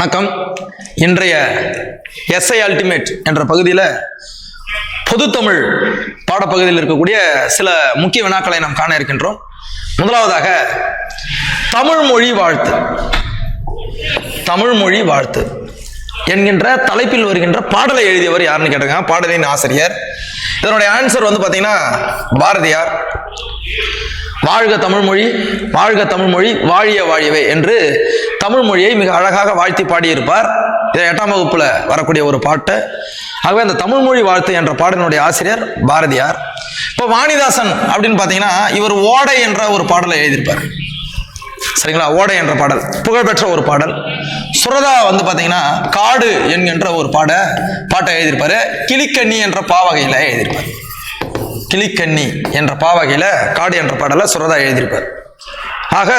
வணக்கம். இன்றைய SI ultimate என்ற பகுதியில் பொதுத்தமிழ் பாடப்பகுதியில் இருக்கக்கூடிய சில முக்கிய வினாக்களை நாம் காண இருக்கின்றோம். முதலாவதாக தமிழ் மொழி வாழ்த்து. தமிழ் மொழி வாழ்த்து என்கின்ற தலைப்பில் வருகின்ற பாடலை எழுதியவர் யாருன்னு கேட்டிருக்காங்க? பாடலின் ஆசிரியர். இதனுடைய ஆன்சர் வந்து பார்த்தீங்கன்னா பாரதியார். வாழ்க தமிழ்மொழி வாழ்க தமிழ்மொழி வாழிய வாழியவே என்று தமிழ்மொழியை மிக அழகாக வாழ்த்தி பாடியிருப்பார். இதை எட்டாம் வகுப்பில் வரக்கூடிய ஒரு பாட்டு. ஆகவே அந்த தமிழ்மொழி வாழ்த்து என்ற பாடலினுடைய ஆசிரியர் பாரதியார். இப்போ வாணிதாசன் அப்படின்னு பார்த்தீங்கன்னா இவர் ஓடை என்ற ஒரு பாடலை எழுதியிருப்பார். சரிங்களா? ஓடை என்ற பாடல் புகழ்பெற்ற ஒரு பாடல். சுரதா வந்து பார்த்தீங்கன்னா காடு என்கின்ற ஒரு பாட பாட்டை எழுதியிருப்பாரு. கிளிக்கண்ணி என்ற பாவகையில் எழுதியிருப்பார். கிளிக்கண்ணி என்ற பாவகையில் காடு என்ற பாடலை சுரதா எழுதியிருப்பார். ஆக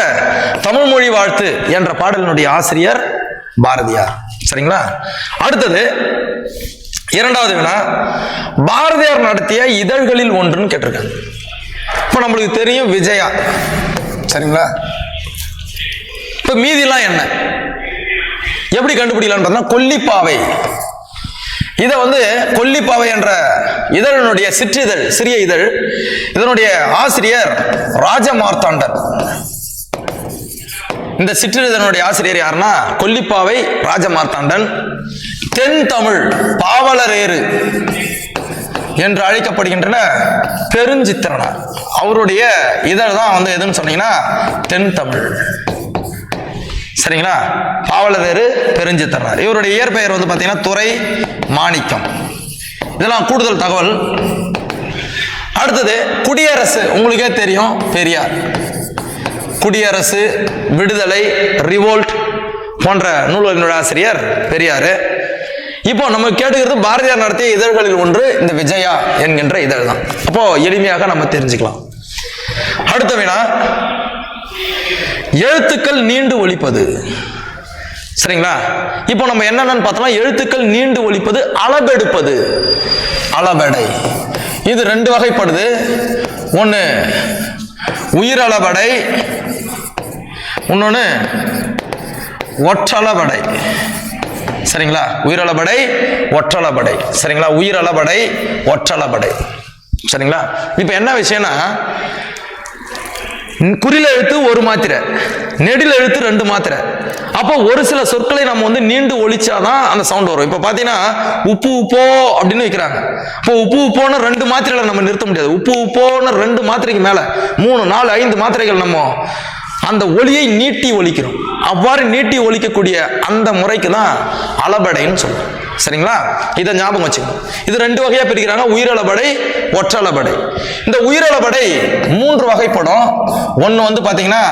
தமிழ் மொழி வாழ்த்து என்ற பாடலினுடைய ஆசிரியர் பாரதியார். சரிங்களா? அடுத்தது இரண்டாவது வினா பாரதியார் நடத்திய இதழ்களில் ஒன்றுன்னு கேட்டிருக்காங்க இப்போ நம்மளுக்கு தெரியும் விஜயா. சரிங்களா? இப்போ மீதிலாம் என்ன? எப்படி கண்டுபிடிக்கலான்னு பார்த்தோம்னா கொல்லிப்பாவை. இதை வந்து கொல்லிப்பாவை என்ற இதழனுடைய சிற்றிதழ் சிறிய இதழ் இதனுடைய ஆசிரியர் ராஜமார்த்தாண்டர் இந்த சிற்றிதழனுடைய ஆசிரியர் யாருன்னா? கொல்லிப்பாவை ராஜமார்த்தாண்டன். தென் தமிழ் பாவலரேறு என்று அழைக்கப்படுகின்றன பெருஞ்சித்திரனார். அவருடைய இதழ் தான் வந்து எதுன்னு சொன்னீங்கன்னா தென் தமிழ். சரிங்களா? பாவலரேறு பெருஞ்சித்திரனார். இவருடைய இயற்பெயர் வந்து பார்த்தீங்கன்னா துறை மாணிக்கம். இதெல்லாம் கூடுதல் தகவல். அடுத்தது குடியரசு. உங்களுக்கே தெரியும் பெரியார். குடியரசு விடுதலை ரிவோல்ட் போன்ற நூல்களினுடைய ஆசிரியர் பெரியார். இப்போ நம்ம கேட்டுக்கிறது பாரதியார் நடத்திய இதழ்களில் ஒன்று இந்த விஜயா என்கின்ற இதழ் தான். அப்போ எளிமையாக நம்ம தெரிஞ்சுக்கலாம். அடுத்த வினா எழுத்துக்கள் நீண்டு ஒழிப்பது சரிங்களா? இப்போ நம்ம என்னென்னு பார்த்தோம்னா எழுத்துக்கள் நீண்டு ஒழிப்பது அளபெடுப்பது அளவடை. இது ரெண்டு வகைப்படுது. ஒன்று உயிரளவடை. இன்னொன்று ஒற்றளவடை. சரிங்களா? உயிரளபடை ஒற்றளபடை சரிங்களா? உயிரளபடை ஒற்றளபடை சரிங்களா? இப்போ என்ன விஷயம்னா குறில எழுத்து ஒரு மாத்திரை நெடில் எழுத்து ரெண்டு மாத்திரை. அப்போ ஒரு சில சொற்களை நம்ம வந்து நீண்டு ஒழிச்சாதான் அந்த சவுண்ட் வரும். இப்போ பார்த்தீங்கன்னா உப்பு உப்போ அப்படின்னு வைக்கிறாங்க. இப்போ உப்பு உப்போன்னு ரெண்டு மாத்திரைகளை நம்ம நிறுத்த முடியாது. உப்பு உப்போன்னு ரெண்டு மாத்திரைக்கு மேலே மூணு நாலு ஐந்து மாத்திரைகள் நம்ம அந்த ஒளியை நீட்டி ஒழிக்கிறோம். அவ்வாறு நீட்டி ஒழிக்கக்கூடிய அந்த முறைக்கு தான் அளபடைன்னு சொல்லுவோம் சரிங்களா? இதை ஞாபகம் வச்சுக்கணும். இது ரெண்டு வகையாக பிரிக்கிறாங்க. உயிரளபடை ஒற்றளபடை. இந்த உயிரளபடை மூன்று வகைப்படும். ஒன்று வந்து பார்த்தீங்கன்னா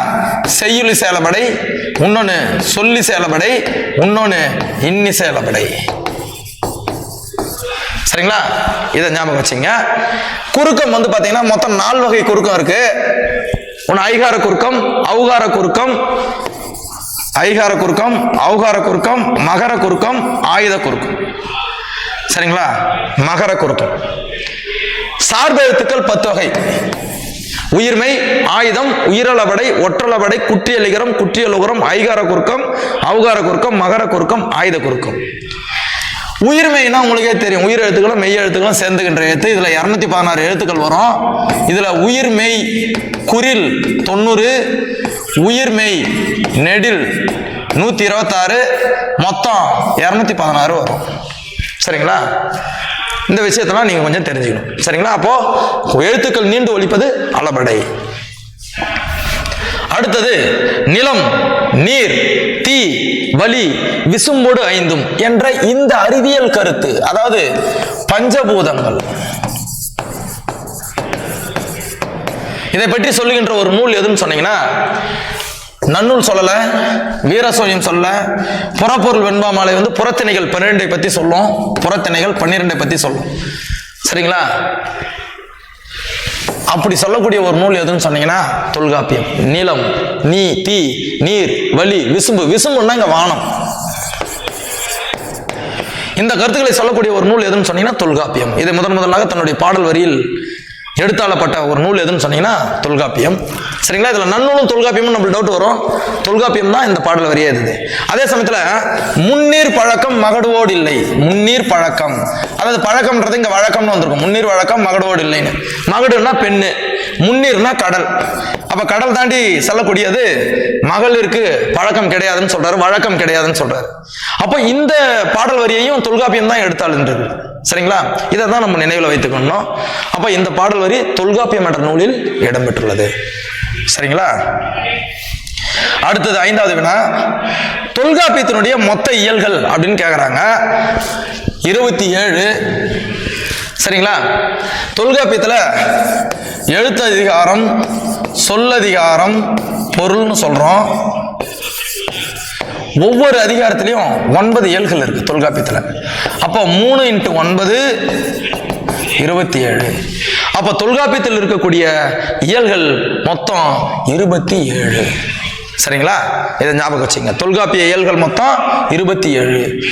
செய்யுளி சேலபடை இன்னொன்று சொல்லி சேலபடை இன்னொன்று இன்னி சேலபடை சரிங்களா? இதை ஞாபகம் வச்சுங்க குறுக்கம் வந்து பார்த்தீங்கன்னா மொத்தம் நாலு வகை குறுக்கம் இருக்கு. ஒன்று ஐகார குறுக்கம் அவுகார குறுக்கம் ஐகார குறுக்கம் அவுகார குறுக்கம் மகர குறுக்கம் ஆயுத குறுக்கம். சரிங்களா? மகர குறுக்கம். சார்பு எழுத்துக்கள் பத்து வகை உயிர்மை ஆயுதம் உயிரளபடை ஒற்றளவடை குற்றியலிகரம் குற்றியலுகரம் ஐகார குறுக்கம் அவகார குறுக்கம் மகர குறுக்கம் ஆயுத குறுக்கம். உயிர்மைனா உங்களுக்கே தெரியும். உயிர் எழுத்துக்களும் மெய் எழுத்துக்களும் சேர்ந்துகின்ற எழுத்து. இதில் இரநூத்தி பதினாறு எழுத்துக்கள் வரும். இதில் உயிர்மெய் குரில் தொண்ணூறு உயிர்மெய் நெடில் நூற்றி இருபத்தாறு மொத்தம் இரநூத்தி பதினாறு வரும். சரிங்களா? இந்த விஷயத்தெல்லாம் நீங்கள் கொஞ்சம் தெரிஞ்சுக்கணும். சரிங்களா? அப்போ எழுத்துக்கள் நீண்டு ஒழிப்பது அளபடை. அடுத்தது நிலம் நீர் தீ வலி விசும்போடு ஐந்தும் என்ற இந்த அறிவியல் கருத்து அதாவது பஞ்சபூதங்கள். இதை பற்றி சொல்லுகின்ற ஒரு நூல் எதுன்னு சொன்னீங்கன்னா நன்னூல் சொல்லல வீரசோயம் சொல்ல புறப்பொருள் வெண்பாமாலை வந்து புறத்திணைகள் பன்னிரெண்டை பத்தி சொல்லும். புறத்திணைகள் பன்னிரெண்டை பத்தி சொல்லும். சரிங்களா? அப்படி சொல்லக்கூடிய ஒரு நூல் எதுன்னு சொன்னீங்கன்னா தொல்காப்பியம். நிலம் நீ தீ நீர் வலி விசும்பு. விசும்புன்னா இங்க வானம். இந்த கருத்துக்களை சொல்லக்கூடிய ஒரு நூல் எதுன்னு சொன்னீங்கன்னா தொல்காப்பியம். இதை முதன் முதலாக தன்னுடைய பாடல் வரியில் எடுத்தாளப்பட்ட ஒரு நூல் எதுன்னு சொன்னீங்கன்னா தொல்காப்பியம். சரிங்களா? இதில் நன்னூலும் தொல்காப்பியமும் நம்மளுக்கு டவுட் வரும். தொல்காப்பியம் தான் இந்த பாடல் வரியே இது. அதே சமயத்தில் முன்னீர் பழக்கம் மகடுவோடு இல்லை. முன்னீர் பழக்கம். அதாவது பழக்கம்ன்றது இங்கே வழக்கம்னு வந்திருக்கும். முன்னீர் வழக்கம் மகடுவோடு இல்லைன்னு. மகடுன்னா பெண்ணு. முன்னீர்னா கடல். அப்ப கடல் தாண்டி செல்லக்கூடியது மகளிருக்கு பழக்கம் கிடையாதுன்னு சொல்றாரு வழக்கம் கிடையாதுன்னு சொல்றாரு. அப்ப இந்த பாடல் வரியையும் தொல்காப்பியம் தான் எடுத்தாளுன்றது சரிங்களா? இதை தான் நம்ம நினைவில் வைத்துக்கணும் அப்ப இந்த பாடல் வரி தொல்காப்பியம் என்ற நூலில் இடம்பெற்றுள்ளது. சரிங்களா? அடுத்தது ஐந்தாவது வினா. தொல்காப்பியத்தினுடைய மொத்த இயல்கள் அப்படின்னு கேட்குறாங்க இருபத்தி ஏழு. சரிங்களா? தொல்காப்பியத்துல எழுத்ததிகாரம் சொல்லதிகாரம் பொருள்னு சொல்கிறோம் ஒவ்வொரு அதிகாரத்திலையும் ஒன்பது இயல்கள் இருக்குது தொல்காப்பியத்தில். அப்போ மூணு இன்ட்டு ஒன்பது இருபத்தி ஏழு. அப்போ தொல்காப்பியத்தில் இருக்கக்கூடிய இயல்கள் மொத்தம் இருபத்தி ஏழு. சரிங்களா? இதை ஞாபகம் வச்சுங்க. தொல்காப்பிய இயல்கள் மொத்தம் இருபத்தி ஏழு.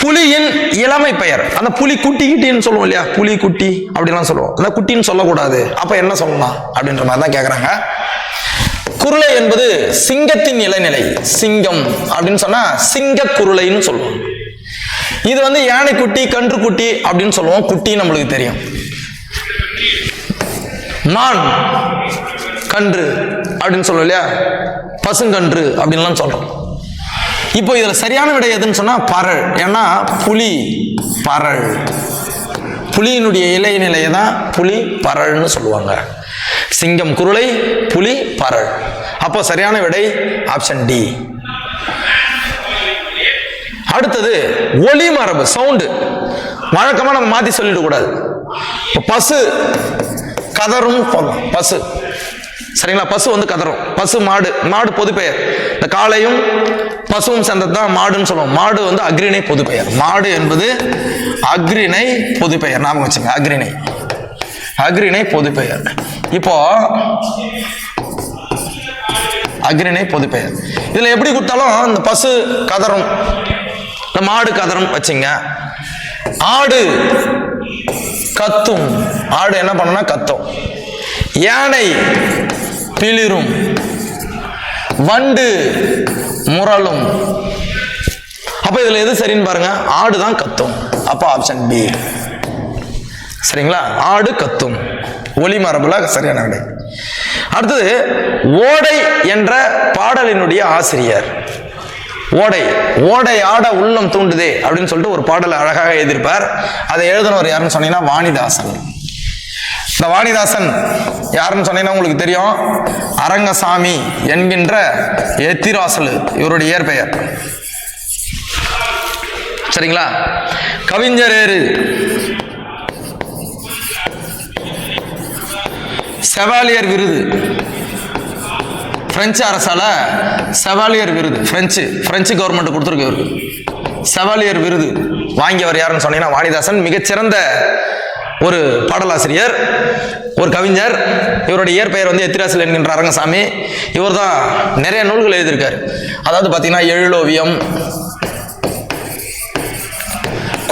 புலியின் இளமை பெயர். அந்த புலி குட்டி கிட்டின்னு சொல்லுவோம் இல்லையா? புலி குட்டி அப்படிலாம் சொல்லுவோம். அந்த குட்டின்னு சொல்லக்கூடாது. அப்ப என்ன சொல்லலாம் அப்படின்ற மாதிரி தான் கேட்குறாங்க குருளை என்பது சிங்கத்தின் இளநிலை. சிங்கம் அப்படின்னு சொன்னா சிங்க குருளைன்னு சொல்லுவோம். இது வந்து யானை குட்டி கன்று குட்டி அப்படின்னு சொல்லுவோம். குட்டி நம்மளுக்கு தெரியும். மான் கன்று அப்படின்னு சொல்லுவோம் இல்லையா? பசுங்கன்று அப்படின்லாம் சொல்றோம். இப்போ இதில் சரியான விடை எதுன்னு சொன்னால் பரல் ஏன்னா புலி பரல் புலியினுடைய இலை நிலையை தான் புலி பரல்னு சொல்லுவாங்க. சிங்கம் குருளை புலி பரல் அப்போ சரியான விடை ஆப்ஷன் டி அடுத்தது ஒலி மரபு சவுண்டு வழக்கமாக நம்ம மாற்றி சொல்லிடக்கூடாது. பசு கதரும் பசு. சரிங்களா? பசு வந்து கதரும் பசு மாடு. மாடு பொது பெயர். இந்த காளையும் பசுவும் சேர்ந்தது தான் மாடுன்னு சொல்லுவோம். மாடு வந்து அக்ரிணை பொது பெயர். மாடு என்பது அக்ரிணை பொது பெயர். ஞாபகம் வச்சுங்க. அக்ரிணை அக்ரிணை பொது பெயர். இப்போ அக்ரிணை பொது பெயர். எப்படி கொடுத்தாலும் இந்த பசு கதரும் இந்த மாடு கதரும் வச்சுங்க. ஆடு கத்தும். ஆடு என்ன பண்ணும்னா கத்தும். யானை பிளிரும். வண்டு முரளும். அப்ப இதுல எது சரின்னு பாருங்க. ஆடு தான் கத்தும். அப்ப ஆப்ஷன் பி சரிங்களா? ஆடு கத்தும். ஒளி மரபுல சரியான விடை. அடுத்தது ஓடை என்ற பாடலினுடைய ஆசிரியர். ஓடை ஓடை ஆட உள்ளம் தூண்டுதே அப்படின்னு சொல்லிட்டு ஒரு பாடலை அழகாக எழுதியிருப்பார். அதை எழுதினவர் யாருன்னு சொன்னீங்கன்னா வாணிதாசன். இந்த வாணிதாசன் யாருன்னு சொன்னீங்கன்னா உங்களுக்கு தெரியும். அரங்கசாமி என்கின்ற எத்திராசலு இவருடைய இயற்பெயர். சரிங்களா? கவிஞரேறு செவாலியர் விருது. பிரெஞ்சு அரசால செவாலியர் விருது. பிரெஞ்சு பிரெஞ்சு கவர்மெண்ட் கொடுத்துருக்கு இவருக்கு. செவாலியர் விருது வாங்கியவர் யாருன்னு சொன்னீங்கன்னா வாணிதாசன் மிகச்சிறந்த ஒரு பாடலாசிரியர் ஒரு கவிஞர். இவருடைய இயற்பெயர் வந்து எத்திராசல் என்கின்ற அரங்கசாமி. இவர் தான் நிறைய நூல்கள் எழுதியிருக்கார். அதாவது பார்த்தீங்கன்னா எழிலோவியம்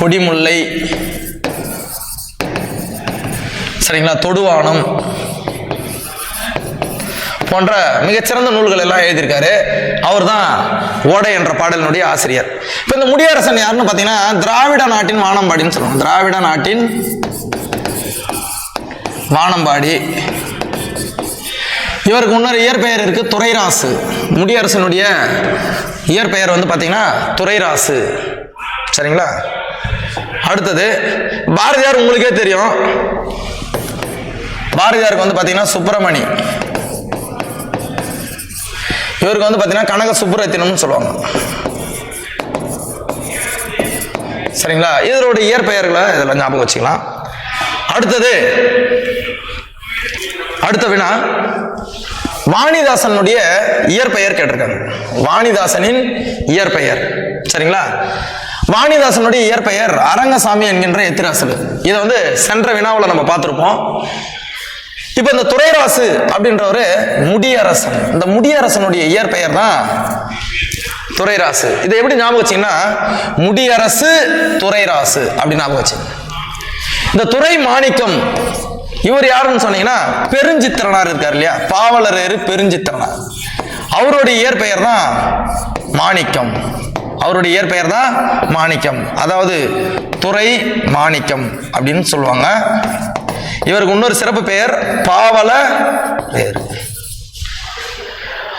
கொடிமுல்லை சரிங்களா தொடுவானம் போன்ற மிகச்சிறந்த நூல்கள் எல்லாம் எழுதியிருக்காரு. அவர் தான் ஓடை என்ற பாடலினுடைய ஆசிரியர். இப்போ இந்த முடியரசன் யாருன்னு பார்த்தீங்கன்னா திராவிட நாட்டின் வானம்பாடின்னு சொல்லுவாங்க. திராவிட நாட்டின் வானம்பாடி. இவருக்கு இன்னொரு இயற்பெயர் இருக்கு துறைராசு முடியரசனுடைய இயற்பெயர் வந்து பார்த்தீங்கன்னா துறைராசு சரிங்களா? அடுத்தது பாரதியார் உங்களுக்கே தெரியும். பாரதியாருக்கு வந்து பார்த்தீங்கன்னா சுப்பிரமணி. இவருக்கு வந்து பார்த்தீங்கன்னா கனக சுப்புரத்தினம்னு சொல்லுவாங்க. சரிங்களா? இதனுடைய இயற்பெயர்களை இதெல்லாம் ஞாபகம் வச்சுக்கலாம். அடுத்தது அடுத்த வினா வாணிதாசனுடைய இயற்பெயர் கேட்டிருக்காங்க. வாணிதாசனின் இயற்பெயர். சரிங்களா? வாணிதாசனுடைய இயற்பெயர் அரங்கசாமி என்கின்ற எத்திராசல். இதை வந்து சென்ற வினாவில் நம்ம பார்த்துருப்போம். இப்போ இந்த துறைராசு அப்படின்றவரு முடியரசன். இந்த முடியரசனுடைய இயற்பெயர் தான் துறைராசு. இதை எப்படி ஞாபகம் வச்சீங்கன்னா முடியரசு துறைராசு அப்படி ஞாபகம் வச்சு இந்த துறை மாணிக்கம் இவர் யாருன்னு சொன்னீங்கன்னா பெருஞ்சித்திரனார் இருக்கார் இல்லையா? பாவலரேறு பெருஞ்சித்திரனார். அவருடைய இயற்பெயர் தான் மாணிக்கம். அவருடைய இயற்பெயர் தான் மாணிக்கம். அதாவது துறை மாணிக்கம் அப்படின்னு சொல்லுவாங்க. இவருக்கு இன்னொரு சிறப்பு பெயர் பாவல பெயர்.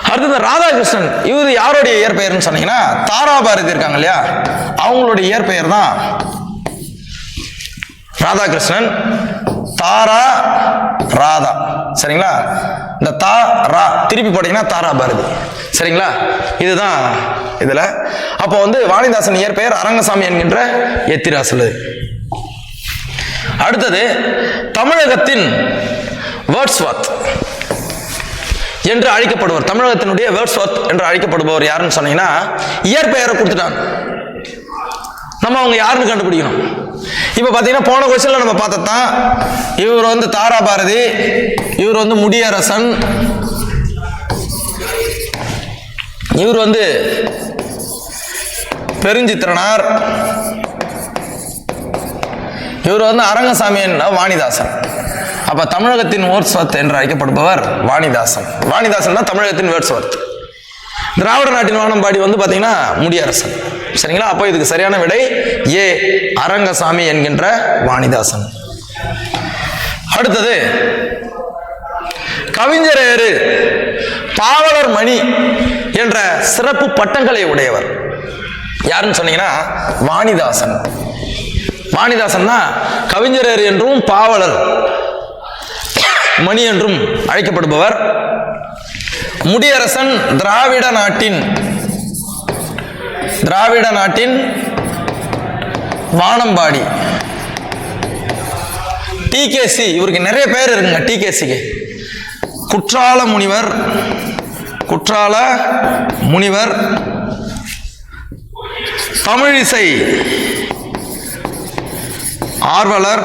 அடுத்தது ராதாகிருஷ்ணன். இவர் யாருடைய இயற்பெயர்னு சொன்னீங்கன்னா தாராபாரதி இருக்காங்க இல்லையா? அவங்களுடைய இயற்பெயர் தான் ராதாகிருஷ்ணன் தாரா ராதா. சரிங்களா? இந்த தா ரா திருப்பி போட்டீங்கன்னா தாரா பாரதி சரிங்களா? இதுதான் இதில். அப்போ வந்து வாணிதாசன் இயற்பெயர் அரங்கசாமி என்கின்ற எத்திராசல். அடுத்தது தமிழகத்தின் வேர்ட்ஸ்வாத் என்று அழைக்கப்படுவர். தமிழகத்தினுடைய வேர்ட்ஸ்வாத் என்று அழைக்கப்படுபவர் யாருன்னு சொன்னீங்கன்னா இயற்பெயரை கொடுத்துட்டாங்க. நம்ம அவங்க யாருன்னு கண்டுபிடிக்கணும். இப்போ பார்த்தீங்கன்னா போன கொஸ்டின்ல நம்ம பார்த்ததான் இவர் வந்து தாரா பாரதி இவர் வந்து முடியரசன் இவர் வந்து பெருஞ்சித்திரனார் இவர் வந்து அரங்கசாமி வாணிதாசன். அப்ப தமிழகத்தின் வேர்ட்ஸ்வர்த் என்று அழைக்கப்படுபவர் வாணிதாசன். வாணிதாசன் தான் தமிழகத்தின் வேர்ட்ஸ்வர்த் திராவிட நாட்டின் வானம்பாடி வந்து பாத்தீங்கன்னா முடியரசன். சரிங்களா? அப்போ இதுக்கு சரியான விடை ஏ அரங்கசாமி என்கின்ற வாணிதாசன். அடுத்தது கவிஞரேறு பாவலர் மணி என்ற சிறப்பு பட்டங்களை உடையவர். யாருன்னு சொன்னீங்கன்னா வாணிதாசன். வாணிதாசன் தான் கவிஞரர் என்றும் பாவலர் மணி என்றும் அழைக்கப்படுபவர். முடியரசன் திராவிட நாட்டின் திராவிட நாட்டின் வானம்பாடி. டிகேசி இவருக்கு நிறைய பேர் இருக்குங்க டிகேசிக்கு குற்றால முனிவர் குற்றால முனிவர் தமிழிசை ஆர்வலர்.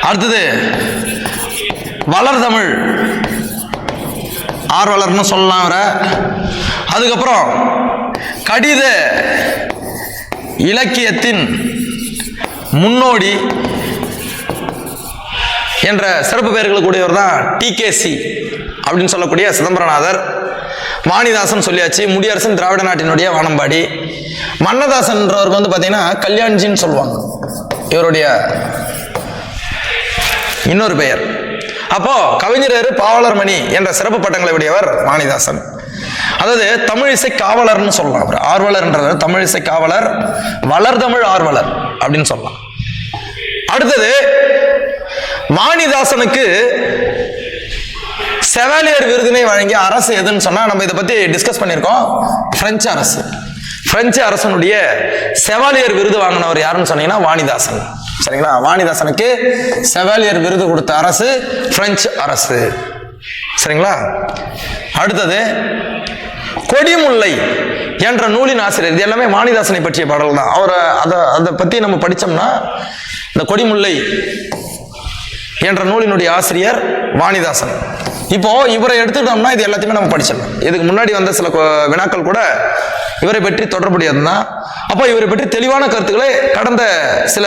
அடுத்தது வளர் தமிழ். ஆர்வலர்னு சொல்லலாம் அவரை. அதுக்கப்புறம் கடித இலக்கியத்தின் முன்னோடி என்ற சிறப்பு பெயர்களுக்கு கூடியவர் தான் டிகேசி அப்படின்னு சொல்லக்கூடிய சிதம்பரநாதர். வாணிதாசன் சொல்லியாச்சு முடியரசன் திராவிட நாட்டினுடைய வானம்பாடி. மன்னதாசன்றவருக்கு வந்து பார்த்தீங்கன்னா கல்யாண்ஜின்னு சொல்லுவாங்க. இவருடைய இன்னொரு பெயர். அப்போ கவிஞரர் பாவலர்மணி என்ற சிறப்பு பட்டங்களை உடையவர் வாணிதாசன் அதாவது தமிழிசை காவலர்னு சொல்லலாம் அவர். ஆர்வலர்ன்றது தமிழிசை காவலர் வளர்தமிழ் ஆர்வலர் அப்படின்னு சொல்லலாம். அடுத்தது வாணிதாசனுக்கு செவாலியர் விருதினை வழங்கிய அரசு எதுன்னு சொன்னா நம்ம இதை பத்தி டிஸ்கஸ் பண்ணியிருக்கோம். பிரெஞ்சு அரசு. பிரெஞ்சு அரசனுடைய செவாலியர் விருது வாங்கினவர் யாருன்னு சொன்னீங்கன்னா வாணிதாசன். சரிங்களா? வாணிதாசனுக்கு செவாலியர் விருது கொடுத்த அரசு பிரெஞ்சு அரசு. சரிங்களா? அடுத்தது கொடிமுல்லை என்ற நூலின் ஆசிரியர். இது எல்லாமே வாணிதாசனை பற்றிய பாடல் தான். அவரை அதை அதை பற்றி நம்ம படித்தோம்னா இந்த கொடிமுல்லை என்ற நூலினுடைய ஆசிரியர் வாணிதாசன். இப்போ இவரை எடுத்துக்கிட்டோம்னா இது எல்லாத்தையுமே நம்ம படிச்சிடலாம். இதுக்கு முன்னாடி வந்த சில வினாக்கள் கூட இவரை பற்றி தொடர்புடையது தான் அப்போ இவரை பற்றி தெளிவான கருத்துக்களை கடந்த சில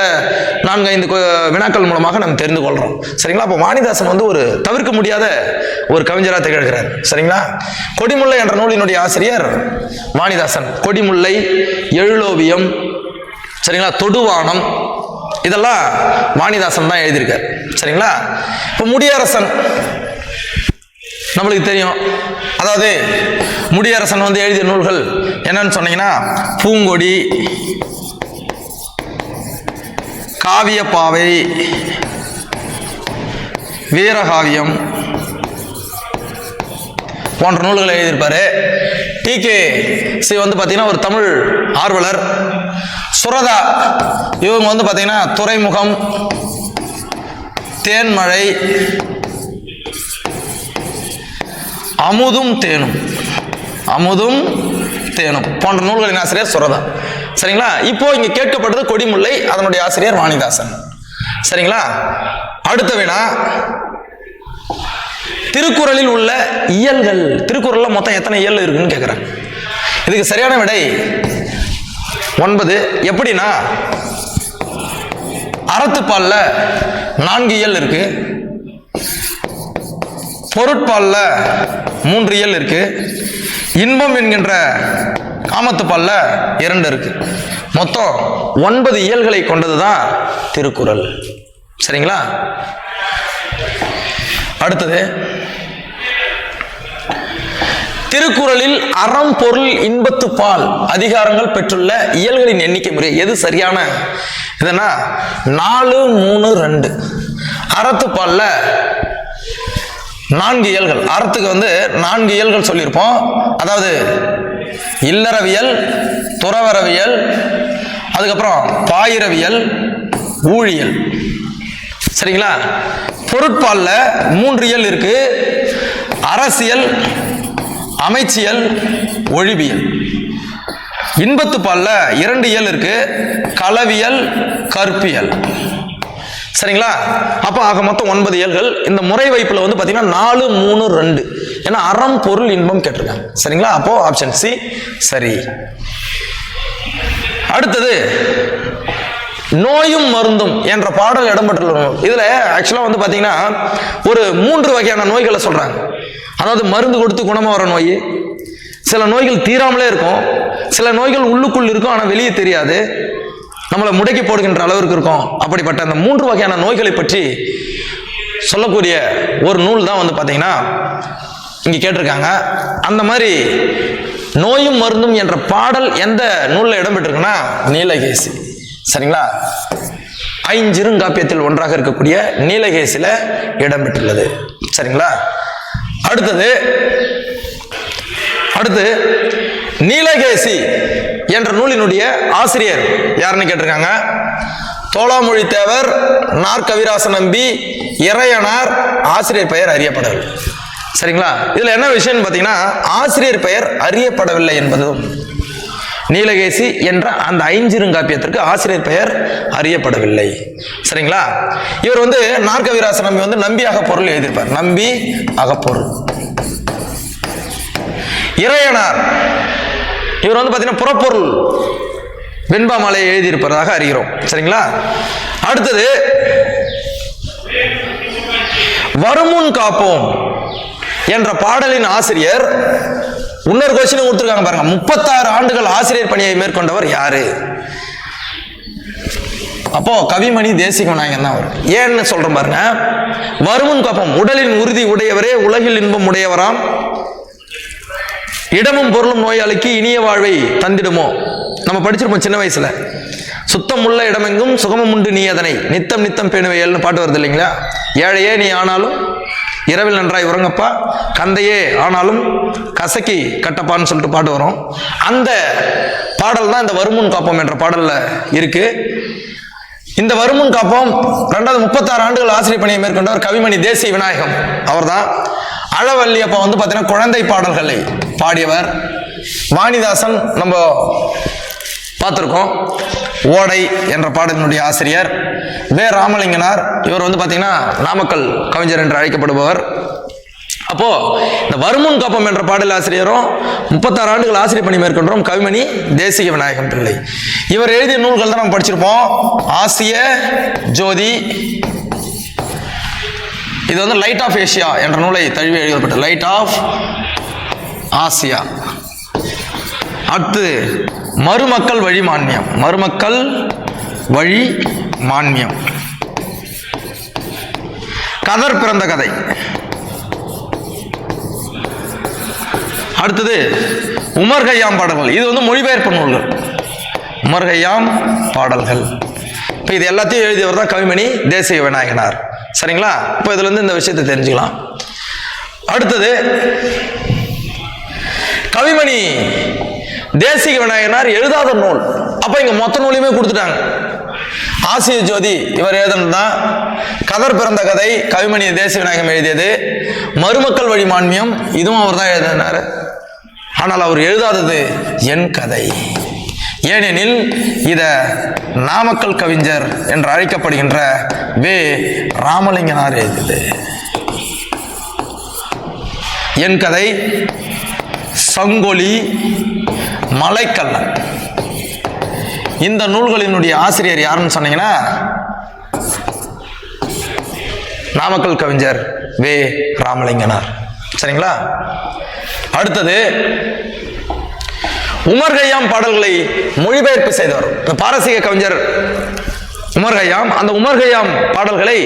நான்கு ஐந்து கொ- வினாக்கள் மூலமாக நம்ம தெரிந்து கொள்கிறோம் சரிங்களா? அப்போ வாணிதாசன் வந்து ஒரு தவிர்க்க முடியாத ஒரு கவிஞராக திகழ்கிறார் சரிங்களா? கொடிமுல்லை என்ற நூலினுடைய ஆசிரியர் வாணிதாசன். கொடிமுல்லை எழுலோவியம் சரிங்களா? தொடுவானம் இதெல்லாம் வாணிதாசன் தான் எழுதியிருக்கார். சரிங்களா? இப்போ முடியரசன் நம்மளுக்கு தெரியும். அதாவது முடியரசன் வந்து எழுதிய நூல்கள் என்னன்னு சொன்னீங்கன்னா பூங்கொடி காவியப்பாவை வீரகாவியம் போன்ற நூல்களை எழுதியிருப்பாரு. டி. கே. சி. வந்து பார்த்தீங்கன்னா ஒரு தமிழ் ஆர்வலர். சுரதா இவங்க வந்து பார்த்தீங்கன்னா துறைமுகம் தேன்மழை அமுதும் தேனும். அமுதும் தேனும். போன்ற நூல்களின் ஆசிரியர் சுரதா. சரிங்களா? இப்போ இங்க கேட்கப்பட்டது கொடிமுல்லை அதனுடைய ஆசிரியர் வாணிதாசன். சரிங்களா? அடுத்த வினா. திருக்குறளில் உள்ள இயல்கள். திருக்குறளில் மொத்தம் எத்தனை இயல் இருக்குன்னு கேட்குறேன் இதுக்கு சரியான விடை ஒன்பது. எப்படின்னா அறத்துப்பால்ல நான்கு இயல் இருக்கு. பொருட்பாலில் மூன்று இயல் இருக்கு. இன்பம் என்கின்ற காமத்துப்பாலில் இரண்டு இருக்கு. மொத்தம் ஒன்பது இயல்களை கொண்டது தான் திருக்குறள். சரிங்களா? அடுத்தது. திருக்குறளில் அறம் பொருள் இன்பத்து பால் அதிகாரங்கள் பெற்றுள்ள இயல்களின் எண்ணிக்கை முறை எது சரியான? இதுனா நாலு மூணு ரெண்டு. அறத்து பாலில் நான்கு இயல்கள். அறத்துக்கு வந்து நான்கு இயல்கள் சொல்லியிருப்போம். அதாவது இல்லறவியல் துறவரவியல் அதுக்கப்புறம் பாயிரவியல் ஊழியல். சரிங்களா? பொருட்பாலில் மூன்று இயல் இருக்கு. அரசியல் அமைச்சியல் ஒழிவியல். இன்பத்து இரண்டு இயல் இருக்கு. களவியல் கற்பியல். சரிங்களா? அப்போ ஆக மொத்தம் ஒன்பது இயல்கள். இந்த முறை வைப்பில் வந்து பார்த்தீங்கன்னா நாலு மூணு ரெண்டு. ஏன்னா அறம் பொருள் இன்பம் கேட்டிருக்காங்க. சரிங்களா? அப்போ ஆப்ஷன் சி சரி. அடுத்தது நோயும் மருந்தும் என்ற பாடல் இடம்பெற்றுள்ள இதில் ஆக்சுவலாக வந்து பார்த்தீங்கன்னா ஒரு மூன்று வகையான நோய்களை சொல்கிறாங்க அதாவது மருந்து கொடுத்து குணமாக வர நோய். சில நோய்கள் தீராமலே இருக்கும். சில நோய்கள் உள்ளுக்குள் இருக்கும் ஆனால் வெளியே தெரியாது. நம்மளை முடக்கி போடுகின்ற அளவிற்கு இருக்கும். அப்படிப்பட்ட அந்த மூன்று வகையான நோய்களை பற்றி சொல்லக்கூடிய ஒரு நூல் தான் வந்து பார்த்தீங்கன்னா இங்கே கேட்டிருக்காங்க. அந்த மாதிரி நோயும் மருந்தும் என்ற பாடல் எந்த நூலில் இடம்பெற்றிருக்குன்னா நீலகேசி. சரிங்களா? ஐஞ்சிறுங்காப்பியத்தில் ஒன்றாக இருக்கக்கூடிய நீலகேசியில் இடம்பெற்றுள்ளது. சரிங்களா? அடுத்தது அடுத்து நீலகேசி என்ற நூலினுடைய ஆசிரியர் யாருன்னு கேட்டிருக்காங்க? தோளாமொழி தேவர் நாற்கவிராச நம்பி இறையனார். ஆசிரியர் பெயர் அறியப்படவில்லை. சரிங்களா? இதில் என்ன விஷயம்னு பார்த்தீங்கன்னா ஆசிரியர் பெயர் அறியப்படவில்லை என்பதும் நீலகேசி என்ற அந்த ஐஞ்சிருங்காப்பியத்திற்கு ஆசிரியர் பெயர் அறியப்படவில்லை. சரிங்களா? இவர் வந்து நாற்கவிராச நம்பி வந்து நம்பி அகப்பொருள் எழுதியிருப்பார். நம்பி அகப்பொருள் இறையனார். இவர் வந்து பார்த்தீங்கன்னா புறப்பொருள் வெண்பா மாலையை எழுதியிருப்பதாக அறிகிறோம். சரிங்களா? அடுத்தது வருமுன் காப்போம் என்ற பாடலின் ஆசிரியர் இன்னொரு கொஸ்டின் கொடுத்துருக்காங்க பாருங்க. முப்பத்தாறு ஆண்டுகள் ஆசிரியர் பணியை மேற்கொண்டவர் யாரு? அப்போ கவிமணி தேசிக விநாயகன் தான் அவர். ஏன்னு சொல்றேன் பாருங்க. வருமுன் காப்போம். உடலின் உறுதி உடையவரே உலகில் இன்பம் உடையவராம். இடமும் பொருளும் நோயாளிக்கு இனிய வாழ்வை தந்திடுமோ? நம்ம படிச்சிருப்போம் சின்ன வயசுல. சுத்தம் உள்ள இடமெங்கும் சுகமும் உண்டு நீ அதனை. நித்தம் நித்தம் பேணுவையல்னு பாட்டு வருது இல்லைங்களா? ஏழையே நீ ஆனாலும் இரவில் நன்றாய் உறங்கப்பா. கந்தையே ஆனாலும் கசக்கி கட்டப்பான்னு சொல்லிட்டு பாட்டு வரும். அந்த பாடல் தான் இந்த வருமுன் காப்போம் என்ற பாடலில் இருக்கு. இந்த வருமுன் காப்போம். ரெண்டாவது முப்பத்தாறு ஆண்டுகள் ஆசிரியர் பணியை மேற்கொண்டவர் கவிமணி தேசிய விநாயகம். அவர்தான். அழவல்லி அப்போ வந்து பார்த்தீங்கன்னா குழந்தை பாடல்களை பாடியவர். வாணிதாசன் நம்ம பார்த்துருக்கோம். ஓடை என்ற பாடலினுடைய ஆசிரியர். வே. ராமலிங்கனார். இவர் வந்து பார்த்தீங்கன்னா நாமக்கல் கவிஞர் என்று அழைக்கப்படுபவர். அப்போ இந்த வருமுன் காப்பம் என்ற பாடல் ஆசிரியரும் முப்பத்தாறு ஆண்டுகள் ஆசிரியர் பணி மேற்கொண்டோம் கவிமணி தேசிக விநாயகம் பிள்ளை. இவர் எழுதிய நூல்கள் தான் நம்ம படிச்சிருப்போம். ஆசிய ஜோதி. இது வந்து லைட் ஆஃப் ஏசியா என்ற நூலை தழுவி எழுதப்பட்ட லைட் ஆஃப் ஆசியா அடுத்து மருமக்கள் வழி மான்மியம் மருமக்கள் வழி மான்மியம் கதர் பிறந்த கதை. அடுத்தது உமர் கையாம் பாடல்கள். இது வந்து மொழிபெயர்ப்பு நூல்கள் உமர் கையாம் பாடல்கள். இப்போ இது எல்லாத்தையும் எழுதியவர் தான் கவிமணி தேசிய விநாயகனார். சரிங்களா? இப்போ இதுல இருந்து இந்த விஷயத்தை தெரிஞ்சுக்கலாம். அடுத்தது கவிமணி தேசிக விநாயகனார் எழுதாத நூல். அப்போ இங்கே மொத்த நூலையுமே கொடுத்துட்டாங்க. ஆசிய ஜோதி இவர் எழுதுனதுதான். கதர் பிறந்த கதை கவிமணி தேசிய விநாயகம் எழுதியது. மருமக்கள் வழி மான்மியம் இதுவும் அவர் தான் எழுதினார். ஆனால் அவர் எழுதாதது என் கதை. ஏனெனில் இத நாமக்கல் கவிஞர் என்று அழைக்கப்படுகின்ற வே. ராமலிங்கனார் எழுதியது. என் கதை சங்கொலி மலைக்கல்லன். இந்த நூல்களினுடைய ஆசிரியர் யாருன்னு சொன்னீங்கன்னா நாமக்கல் கவிஞர் வே. ராமலிங்கனார். சரிங்களா? அடுத்தது உமர் கய்யாம் பாடல்களை மொழிபெயர்ப்பு செய்தவர். இந்த பாரசீக கவிஞர் உமர் கய்யாம் அந்த உமர் கய்யாம் பாடல்களை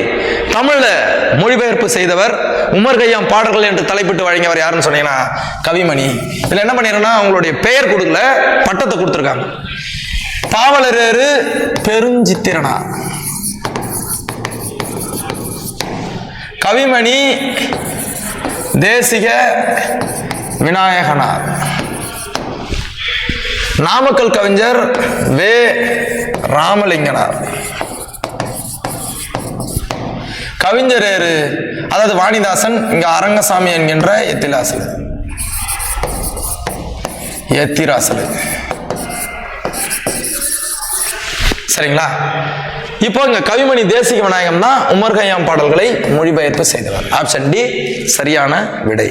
தமிழ்ல மொழிபெயர்ப்பு செய்தவர் உமர் கய்யாம் பாடல்கள் என்று தலைப்பிட்டு வழங்கியவர் யாருன்னு சொன்னீங்கன்னா கவிமணி. இதில் என்ன பண்ணிருன்னா அவங்களுடைய பெயர் கொடுக்கல பட்டத்தை கொடுத்துருக்காங்க. பாவலரேறு பெருஞ்சித்திரனா. கவிமணி தேசிக விநாயகனார் நாமக்கல் கவிஞர் வே. ராமலிங்கனார். கவிஞரேறு அதாவது வாணிதாசன் இங்க அரங்கசாமி என்கின்ற எத்திலாசல் எத்திராசல் சரிங்களா? இப்போ இங்க கவிமணி தேசிக விநாயகம் தான் உமர்கயாம் பாடல்களை மொழிபெயர்ப்பு செய்தவர். ஆப்ஷன் டி சரியான விடை.